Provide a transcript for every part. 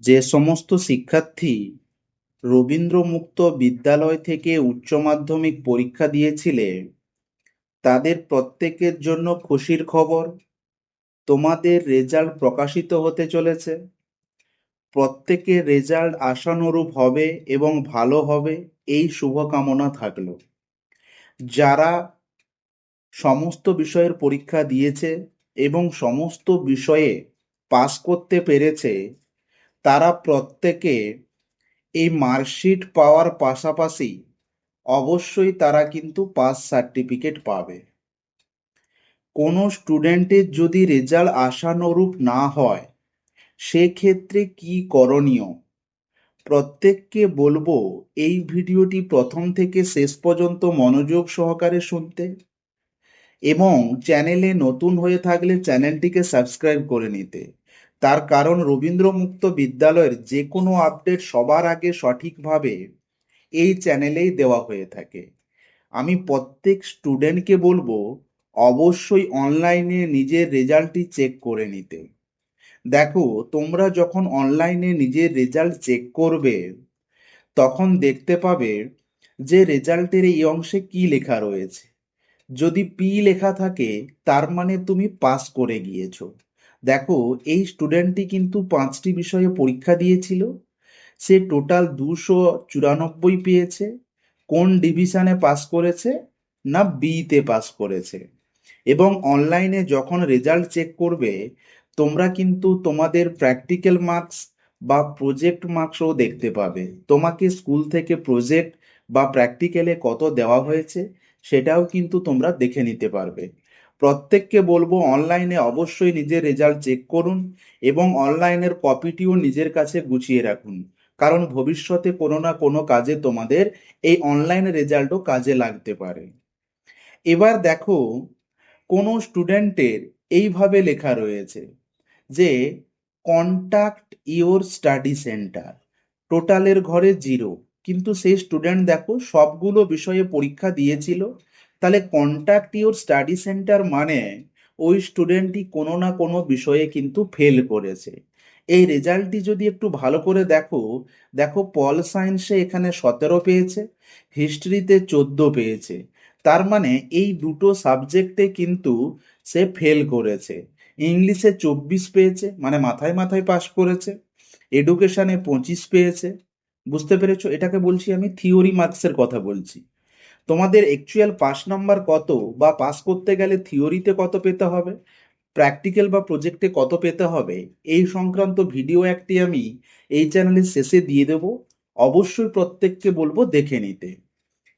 যে সমস্ত শিক্ষার্থী রবীন্দ্র মুক্ত বিদ্যালয় থেকে উচ্চ মাধ্যমিক পরীক্ষা দিয়েছিলে, তাদের প্রত্যেকের জন্য খুশির খবর, তোমাদের রেজাল্ট প্রকাশিত হতে চলেছে। প্রত্যেকের রেজাল্ট আশানুরূপ হবে এবং ভালো হবে, এই শুভকামনা থাকল। যারা সমস্ত বিষয়ের পরীক্ষা দিয়েছে এবং সমস্ত বিষয়ে পাস করতে পেরেছে তারা প্রত্যেকে এই মার্কশিট পাওয়ার পাশাপাশি অবশ্যই তারা কিন্তু পাস সার্টিফিকেট পাবে। কোনো স্টুডেন্টের যদি রেজাল্ট আশানুরূপ না হয়, সেক্ষেত্রে কি করণীয়? প্রত্যেককে বলব, এই ভিডিওটি প্রথম থেকে শেষ পর্যন্ত মনোযোগ সহকারে শুনতে এবং চ্যানেলে নতুন হয়ে থাকলে চ্যানেলটিকে সাবস্ক্রাইব করে নিতে। তার কারণ রবীন্দ্রমুক্ত বিদ্যালয়ের যে কোনো আপডেট সবার আগে সঠিকভাবে এই চ্যানেলেই দেওয়া হয়ে থাকে। আমি প্রত্যেক স্টুডেন্টকে বলব, অবশ্যই অনলাইনে নিজের রেজাল্টটি চেক করে নিতে। দেখো, তোমরা যখন অনলাইনে নিজের রেজাল্ট চেক করবে, তখন দেখতে পাবে যে রেজাল্টের এই অংশে কি লেখা রয়েছে। যদি পি লেখা থাকে, তার মানে তুমি পাস করে গিয়েছো। দেখো, এই স্টুডেন্টটি কিন্তু পাঁচটি বিষয়ে পরীক্ষা দিয়েছিল। সে টোটাল দুশো চুরানব্বই পেয়েছে। কোন ডিভিশনে পাস করেছে না বিতে পাস করেছে? এবং অনলাইনে যখন রেজাল্ট চেক করবে, তোমরা কিন্তু তোমাদের প্র্যাকটিক্যাল মার্কস বা প্রজেক্ট মার্কসও দেখতে পাবে। তোমাকে স্কুল থেকে প্রজেক্ট বা প্র্যাকটিক্যালে কত দেওয়া হয়েছে, সেটাও কিন্তু তোমরা দেখে নিতে পারবে। প্রত্যেককে বলব অনলাইনে অবশ্যই নিজের রেজাল্ট চেক করুন এবং অনলাইনের কপিটিও নিজের কাছে গুছিয়ে রাখুন। কারণ ভবিষ্যতে কোনো না কোনো কাজে তোমাদের এই অনলাইন রেজাল্টও কাজে লাগতে পারে। এবার দেখো, কোনো স্টুডেন্টের এইভাবে লেখা রয়েছে যে কন্ট্যাক্ট ইওর স্টাডি সেন্টার টোটালের ঘরে জিরো কিন্তু সেই স্টুডেন্ট দেখো, সবগুলো বিষয়ে পরীক্ষা দিয়েছিল তাহলে কন্ট্যাক্ট ইওর স্টাডি সেন্টার মানে ওই স্টুডেন্টটি কোনো না কোনো বিষয়ে কিন্তু ফেল করেছে। এই রেজাল্টটি যদি একটু ভালো করে দেখো দেখো পল সায়েন্সে এখানে সতেরো পেয়েছে হিস্ট্রিতে চোদ্দ পেয়েছে। তার মানে এই দুটো সাবজেক্টে কিন্তু সে ফেল করেছে। ইংলিশে চব্বিশ পেয়েছে মানে মাথায় মাথায় পাস করেছে। এডুকেশানে পঁচিশ পেয়েছে। বুঝতে পেরেছ? এটাকে বলছি আমি থিওরি মার্কসের কথা বলছি। তোমাদের অ্যাকচুয়াল পাস নাম্বার কত বা পাস করতে গেলে থিওরিতে কত পেতে হবে? প্র্যাকটিক্যাল বা প্রজেক্টে কত পেতে হবে? এই সংক্রান্ত ভিডিও একটি আমি এই চ্যানেলে শেষে দিয়ে দেব। অবশ্যই প্রত্যেককে বলব দেখে নিতে।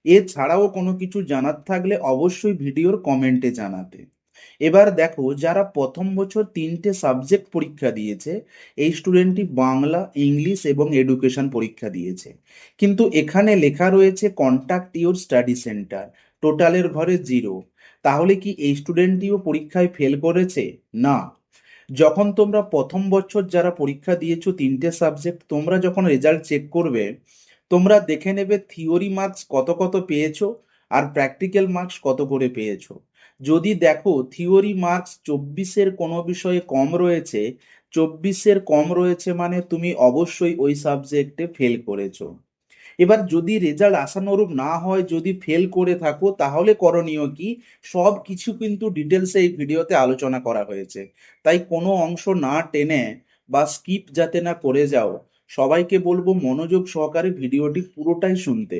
এছাড়াও কোনো কিছু জানার থাকলে অবশ্যই ভিডিওর কমেন্টে জানাতে। এবার দেখো যারা প্রথম বছর তিনটে সাবজেক্ট পরীক্ষা দিয়েছে, এই স্টুডেন্টটি বাংলা, ইংলিশ এবং এডুকেশন পরীক্ষা দিয়েছে। কিন্তু এখানে লেখা রয়েছে কন্ট্যাক্ট ইউর স্টাডি সেন্টার টোটালের ঘরে জিরো তাহলে কি এই স্টুডেন্টটিও পরীক্ষায় ফেল করেছে? না। যখন তোমরা প্রথম বছর যারা পরীক্ষা দিয়েছ তিনটে সাবজেক্ট তোমরা যখন রেজাল্ট চেক করবে, তোমরা দেখে নেবে থিওরি মার্কস কত কত পেয়েছ, আর প্র্যাকটিক্যাল মার্কস কত করে পেয়েছ। যদি দেখো থিওরি মার্কস চব্বিশের কোনো বিষয়ে কম রয়েছে, চব্বিশের কম রয়েছে মানে তুমি অবশ্যই ওই সাবজেক্টে ফেল করেছ। এবার যদি রেজাল্ট আশানুরূপ না হয়, যদি ফেল করে থাকো, তাহলে করণীয় কি? সব কিছু কিন্তু ডিটেলসে এই ভিডিওতে আলোচনা করা হয়েছে। তাই কোনো অংশ না টেনে বা স্কিপ যাতে না করে যাও, সবাইকে বলব মনোযোগ সহকারে ভিডিওটি পুরোটাই শুনতে।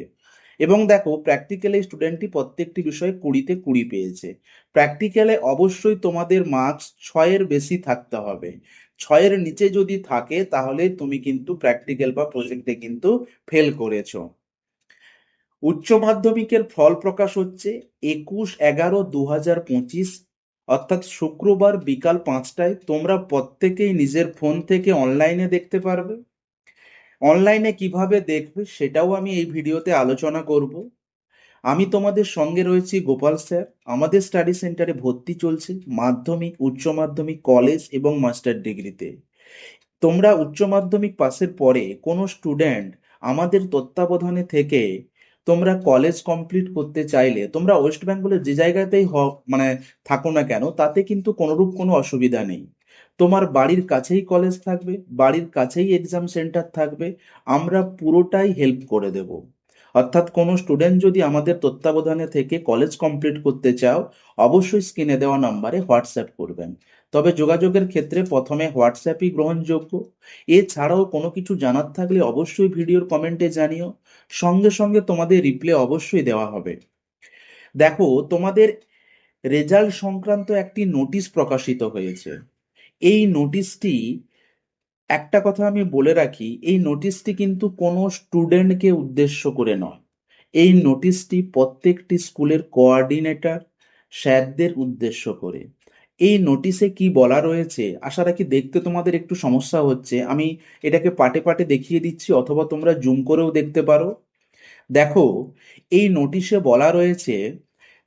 এবং দেখো প্র্যাকটিক্যালে স্টুডেন্টটি প্রত্যেকটি বিষয়ে কুড়িতে কুড়ি পেয়েছে। প্র্যাকটিক্যালে অবশ্যই তোমাদের মার্কস ছয়ের বেশি থাকতে হবে। ছয়ের নিচে যদি থাকে, তাহলে তুমি কিন্তু প্র্যাকটিক্যাল বা প্রজেক্টে কিন্তু ফেল করেছ। উচ্চ মাধ্যমিকের ফল প্রকাশ হচ্ছে একুশ এগারো দু হাজার পঁচিশ, অর্থাৎ শুক্রবার বিকাল পাঁচটায় তোমরা প্রত্যেকেই নিজের ফোন থেকে অনলাইনে দেখতে পারবে। অনলাইনে কীভাবে দেখবে সেটাও আমি এই ভিডিওতে আলোচনা করব। আমি তোমাদের সঙ্গে রয়েছি গোপাল স্যার। আমাদের স্টাডি সেন্টারে ভর্তি চলছে মাধ্যমিক, উচ্চ মাধ্যমিক কলেজ এবং মাস্টার ডিগ্রিতে তোমরা উচ্চ মাধ্যমিক পাসের পরে কোনো স্টুডেন্ট আমাদের তত্ত্বাবধানে থেকে তোমরা কলেজ কমপ্লিট করতে চাইলে, তোমরা ওয়েস্ট বেঙ্গলের যে জায়গাতেই হোক মানে থাকো না কেন, তাতে কিন্তু কোনোরূপ কোনো অসুবিধা নেই। তোমার বাড়ির কাছেই কলেজ থাকবে, বাড়ির কাছেই এক্সাম সেন্টার থাকবে, আমরা পুরোটাই হেল্প করে দেব। অর্থাৎ কোনো স্টুডেন্ট যদি আমাদের তত্ত্বাবধানে থেকে কলেজ কমপ্লিট করতে চাও, অবশ্যই স্ক্রিনে দেওয়া নাম্বারে হোয়াটসঅ্যাপ করবেন। তবে যোগাযোগের ক্ষেত্রে প্রথমে হোয়াটসঅ্যাপই গ্রহণযোগ্য। এছাড়াও কোনো কিছু জানার থাকলে অবশ্যই ভিডিওর কমেন্টে জানিও। সঙ্গে সঙ্গে তোমাদের রিপ্লে অবশ্যই দেওয়া হবে। দেখো, তোমাদের রেজাল্ট সংক্রান্ত একটি নোটিশ প্রকাশিত হয়েছে। এই নোটিশটি একটা কথা আমি বলে রাখি, এই নোটিশটি কিন্তু কোনো স্টুডেন্টকে উদ্দেশ্য করে নয়। এই নোটিশটি প্রত্যেকটি স্কুলের কোঅর্ডিনেটর স্যারদের উদ্দেশ্য করে। এই নোটিশে কি বলা রয়েছে, আশা রাখি দেখতে তোমাদের একটু সমস্যা হচ্ছে। আমি এটাকে পাটে পাটে দেখিয়ে দিচ্ছি, অথবা তোমরা জুম করেও দেখতে পারো। দেখো, এই নোটিশে বলা রয়েছে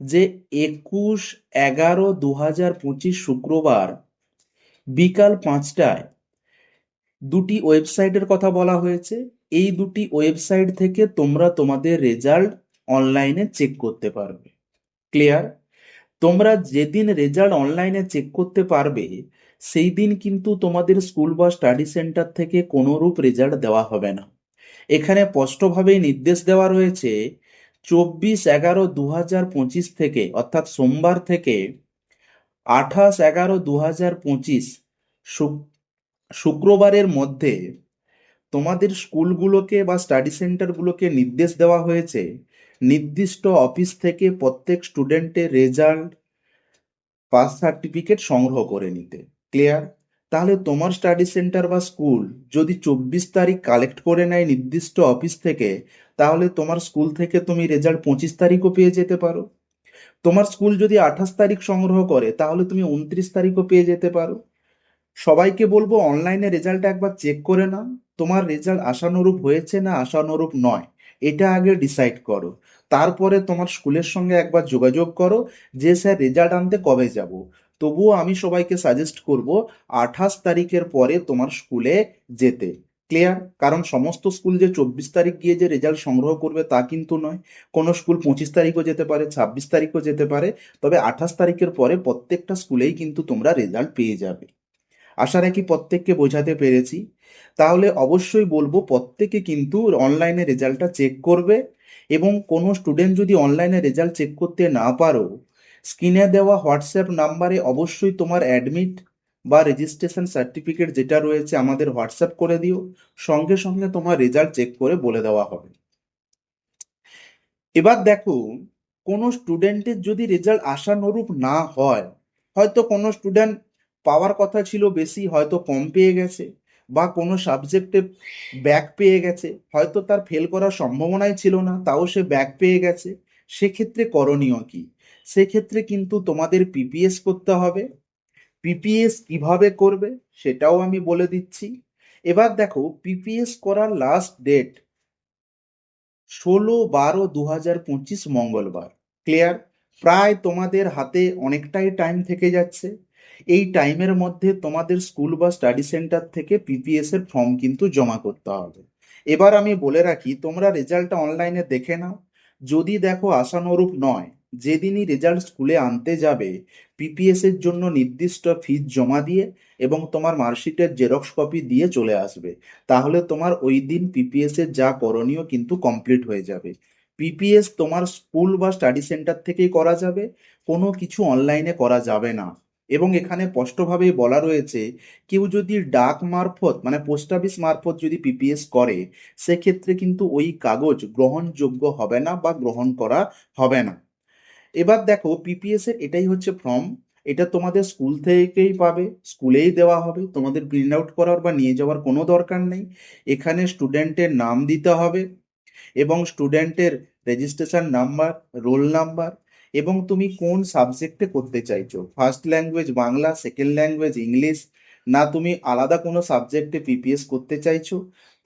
যে একুশ এগারো দু হাজার পঁচিশ শুক্রবার বিকাল পাঁচটায় দুটি ওয়েবসাইটের কথা বলা হয়েছে। এই দুটি ওয়েবসাইট থেকে তোমরা তোমাদের রেজাল্ট অনলাইনে চেক করতে পারবে। ক্লিয়ার? তোমরা যেদিন রেজাল্ট অনলাইনে চেক করতে পারবে, সেই দিন কিন্তু তোমাদের স্কুল বা স্টাডি সেন্টার থেকে কোনোরূপ রেজাল্ট দেওয়া হবে না। এখানে স্পষ্টভাবেই নির্দেশ দেওয়া রয়েছে, চব্বিশ এগারো দু হাজার পঁচিশ থেকে, অর্থাৎ সোমবার থেকে আঠাশ এগারো দু হাজার পঁচিশ শুক্রবারের মধ্যে তোমাদের স্কুলগুলোকে বা স্টাডি সেন্টারগুলোকে নির্দেশ দেওয়া হয়েছে। নির্দিষ্ট অফিস থেকে প্রত্যেক স্টুডেন্টের রেজাল্ট, পাস সার্টিফিকেট সংগ্রহ করে নিতে। ক্লিয়ার? তাহলে তোমার স্টাডি সেন্টার বা স্কুল যদি চব্বিশ তারিখ কালেক্ট করে নেয় নির্দিষ্ট অফিস থেকে, তাহলে তোমার স্কুল থেকে তুমি রেজাল্ট পঁচিশ তারিখও পেয়ে যেতে পারো। তোমার স্কুল যদি আঠাশ তারিখ সংগ্রহ করে, তাহলে তুমি উনত্রিশ তারিখও পেয়ে যেতে পারো। সবাইকে বলব অনলাইনে রেজাল্ট একবার চেক করে নাও, তোমার রেজাল্ট আশানুরূপ হয়েছে না আশানুরূপ নয়, এটা আগে ডিসাইড করো। তারপরে তোমার স্কুলের সঙ্গে একবার যোগাযোগ করো, যে স্যার রেজাল্ট আনতে কবে যাব। তবুও আমি সবাইকে সাজেস্ট করব, আঠাশ তারিখের পরে তোমার স্কুলে যেতে। ক্লিয়ার কারণ সমস্ত স্কুল যে চব্বিশ তারিখ গিয়ে যে রেজাল্ট সংগ্রহ করবে তা কিন্তু নয়। কোনো স্কুল পঁচিশ তারিখও যেতে পারে, ছাব্বিশ তারিখও যেতে পারে, তবে আঠাশ তারিখের পরে প্রত্যেকটা স্কুলেই কিন্তু তোমরা রেজাল্ট পেয়ে যাবে। আশা রাখি প্রত্যেককে বোঝাতে পেরেছি। তাহলে অবশ্যই বলব, প্রত্যেকে কিন্তু অনলাইনে রেজাল্টটা চেক করবে এবং কোনো স্টুডেন্ট যদি অনলাইনে রেজাল্ট চেক করতে না পারো স্ক্রিনে দেওয়া হোয়াটসঅ্যাপ নাম্বারে অবশ্যই তোমার অ্যাডমিট বা রেজিস্ট্রেশন সার্টিফিকেট যেটা রয়েছে আমাদের হোয়াটসঅ্যাপ করে দিও। সঙ্গে সঙ্গে তোমার রেজাল্ট চেক করে বলে দেওয়া হবে। এবার দেখো, কোনো স্টুডেন্টের যদি রেজাল্ট আশানুরূপ না হয়, হয়তো কোনো স্টুডেন্ট পাওয়ার কথা ছিল বেশি, হয়তো কম পেয়ে গেছে বা কোনো সাবজেক্টে ব্যাক পেয়ে গেছে, হয়তো তার ফেল করার সম্ভাবনাই ছিল না, তাও সে ব্যাক পেয়ে গেছে। সেক্ষেত্রে করণীয় কি? সেক্ষেত্রে কিন্তু তোমাদের পিপিএস করতে হবে। পিপিএস কীভাবে করবে সেটাও আমি বলে দিচ্ছি। এবার দেখো পিপিএস করার লাস্ট ডেট ষোলো বারো দু হাজার পঁচিশ মঙ্গলবার। ক্লিয়ার প্রায় তোমাদের হাতে অনেকটাই টাইম থেকে যাচ্ছে। এই টাইমের মধ্যে তোমাদের স্কুল বা স্টাডি সেন্টার থেকে পিপিএস এর ফর্ম কিন্তু জমা করতে হবে। এবার আমি বলে রাখি, তোমরা রেজাল্টটা অনলাইনে দেখে নাও। যদি দেখো আশানুরূপ নয় যেদিনই রেজাল্ট স্কুলে আনতে যাবে পিপিএস এর জন্য নির্দিষ্ট ফিজ জমা দিয়ে এবং তোমার মার্কশিটের জেরক্স কপি দিয়ে চলে আসবে। তাহলে তোমার ওই দিন পিপিএস এর যা করণীয় কিন্তু কমপ্লিট হয়ে যাবে। পিপিএস তোমার স্কুল বা স্টাডি সেন্টার থেকেই করা যাবে, কোনো কিছু অনলাইনে করা যাবে না। এবং এখানে স্পষ্টভাবেই বলা রয়েছে, কেউ যদি ডাক মারফত মানে পোস্ট অফিস মারফত যদি পিপিএস করে, সেক্ষেত্রে কিন্তু ওই কাগজ গ্রহণযোগ্য হবে না বা গ্রহণ করা হবে না। এবার দেখো পিপিএস এর এটাই হচ্ছে ফর্ম এটা তোমাদের স্কুল থেকেই পাবে স্কুলেই দেওয়া হবে। তোমাদের প্রিন্ট আউট করার বা নিয়ে যাওয়ার কোনো দরকার নেই। এখানে স্টুডেন্টের নাম দিতে হবে এবং স্টুডেন্টের রেজিস্ট্রেশন নাম্বার রোল নাম্বার এবং তুমি কোন সাবজেক্টে করতে চাইছো। First language Bangla second language English না তুমি আলাদা কোনো সাবজেক্টে পিপিএস করতে চাইছো,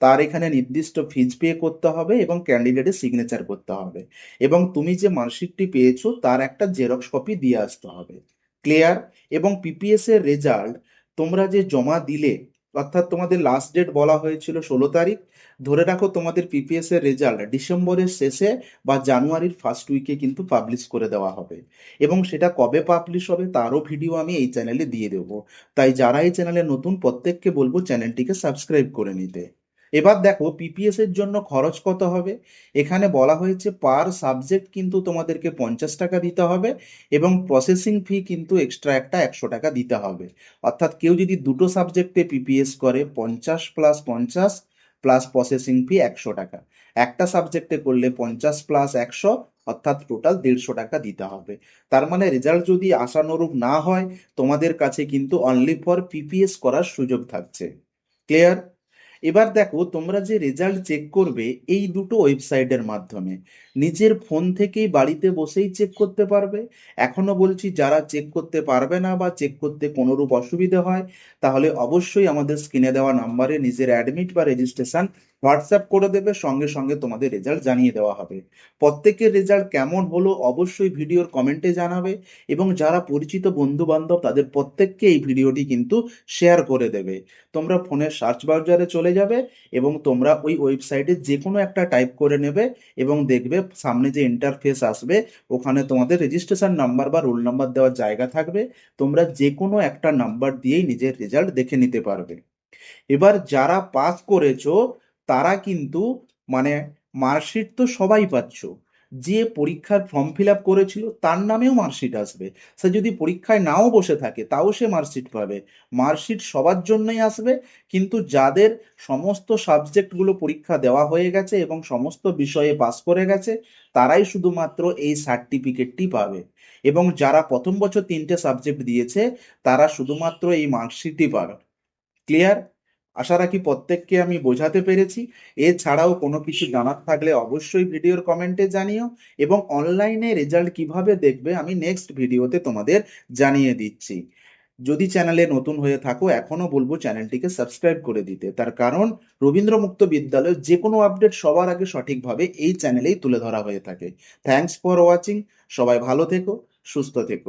তার এখানে নির্দিষ্ট ফিজ পে করতে হবে এবং ক্যান্ডিডেটের সিগনেচার করতে হবে। এবং তুমি যে মার্কশিটটি পেয়েছ, তার একটা জেরক্স কপি দিয়ে আসতে হবে। ক্লিয়ার এবং পিপিএস এর রেজাল্ট তোমরা যে জমা দিলে অর্থাৎ তোমাদের লাস্ট ডেট বলা হয়েছিল ষোলো তারিখ। ধরে রাখো তোমাদের পিপিএস এর রেজাল্ট ডিসেম্বরের শেষে বা জানুয়ারির ফার্স্ট উইকে কিন্তু পাবলিশ করে দেওয়া হবে। এবং সেটা কবে পাবলিশ হবে তারও ভিডিও আমি এই চ্যানেলে দিয়ে দেবো। তাই যারা এই চ্যানেলে নতুন, প্রত্যেককে বলব চ্যানেলটিকে সাবস্ক্রাইব করে নিতে। এবার দেখো পিপিএস এর জন্য খরচ কত হবে? এখানে বলা হয়েছে পার সাবজেক্ট কিন্তু তোমাদেরকে পঞ্চাশ টাকা দিতে হবে এবং প্রসেসিং ফি কিন্তু এক্সট্রা একটা একশো টাকা দিতে হবে। অর্থাৎ কেউ যদি দুটো সাবজেক্টে পিপিএস করে, পঞ্চাশ প্লাস পঞ্চাশ প্লাস প্রসেসিং ফি একশো টাকা। একটা সাবজেক্টে করলে পঞ্চাশ প্লাস একশো, অর্থাৎ টোটাল দেড়শো টাকা দিতে হবে। তার মানে রেজাল্ট যদি আশানুরূপ না হয়, তোমাদের কাছে কিন্তু অনলি ফর পিপিএস করার সুযোগ থাকছে। ক্লিয়ার এবার দেখো, তোমরা যে রেজাল্ট চেক করবে এই দুটো ওয়েবসাইটের মাধ্যমে, নিজের ফোন থেকেই বাড়িতে বসেই চেক করতে পারবে। এখনও বলছি, যারা চেক করতে পারবে না বা চেক করতে কোনোরূপ অসুবিধে হয়, তাহলে অবশ্যই আমাদের স্ক্রিনে দেওয়া নাম্বারে নিজের অ্যাডমিট বা রেজিস্ট্রেশন হোয়াটসঅ্যাপ করে দেবে, সঙ্গে সঙ্গে তোমাদের রেজাল্ট জানিয়ে দেওয়া হবে। প্রত্যেকের রেজাল্ট কেমন হলো অবশ্যই ভিডিওর কমেন্টে জানাবে এবং যারা পরিচিত বন্ধু বান্ধব তাদের প্রত্যেককে এই ভিডিওটি কিন্তু শেয়ার করে দেবে। তোমরা ফোনের সার্চ বাজারে চলে যাবে এবং তোমরা ওই ওয়েবসাইটে যে কোনো একটা টাইপ করে নেবে এবং দেখবে সামনে যে ইন্টারফেস আসবে, ওখানে তোমাদের রেজিস্ট্রেশন নাম্বার বা রোল নাম্বার দেওয়ার জায়গা থাকবে। তোমরা যে কোনো একটা নাম্বার দিয়েই নিজের রেজাল্ট দেখে নিতে পারবে। এবার যারা পাস করেছ তারা কিন্তু মানে মার্কশিট তো সবাই পাচ্ছ। যে পরীক্ষার ফর্ম ফিল আপ করেছিল, তার নামেও মার্কশিট আসবে। সে যদি পরীক্ষায় নাও বসে থাকে, তাও সে মার্কশিট পাবে। মার্কশিট সবার জন্যই আসবে, কিন্তু যাদের সমস্ত সাবজেক্টগুলো পরীক্ষা দেওয়া হয়ে গেছে এবং সমস্ত বিষয়ে পাস করে গেছে, তারাই শুধুমাত্র এই সার্টিফিকেটটি পাবে। এবং যারা প্রথম বছর তিনটে সাবজেক্ট দিয়েছে, তারা শুধুমাত্র এই মার্কশিটই পাবে। ক্লিয়ার আশা রাখি প্রত্যেককে আমি বোঝাতে পেরেছি। এছাড়াও কোনো কিছু জানার থাকলে অবশ্যই ভিডিওর কমেন্টে জানিও এবং অনলাইনে রেজাল্ট কীভাবে দেখবে আমি নেক্সট ভিডিওতে তোমাদের জানিয়ে দিচ্ছি। যদি চ্যানেলে নতুন হয়ে থাকো, এখনও বলব চ্যানেলটিকে সাবস্ক্রাইব করে দিতে। তার কারণ, রবীন্দ্র মুক্ত বিদ্যালয়ের যে কোনো আপডেট সবার আগে সঠিকভাবে এই চ্যানেলেই তুলে ধরা হয়ে থাকে। থ্যাঙ্কস ফর ওয়াচিং সবাই ভালো থেকো, সুস্থ থেকো।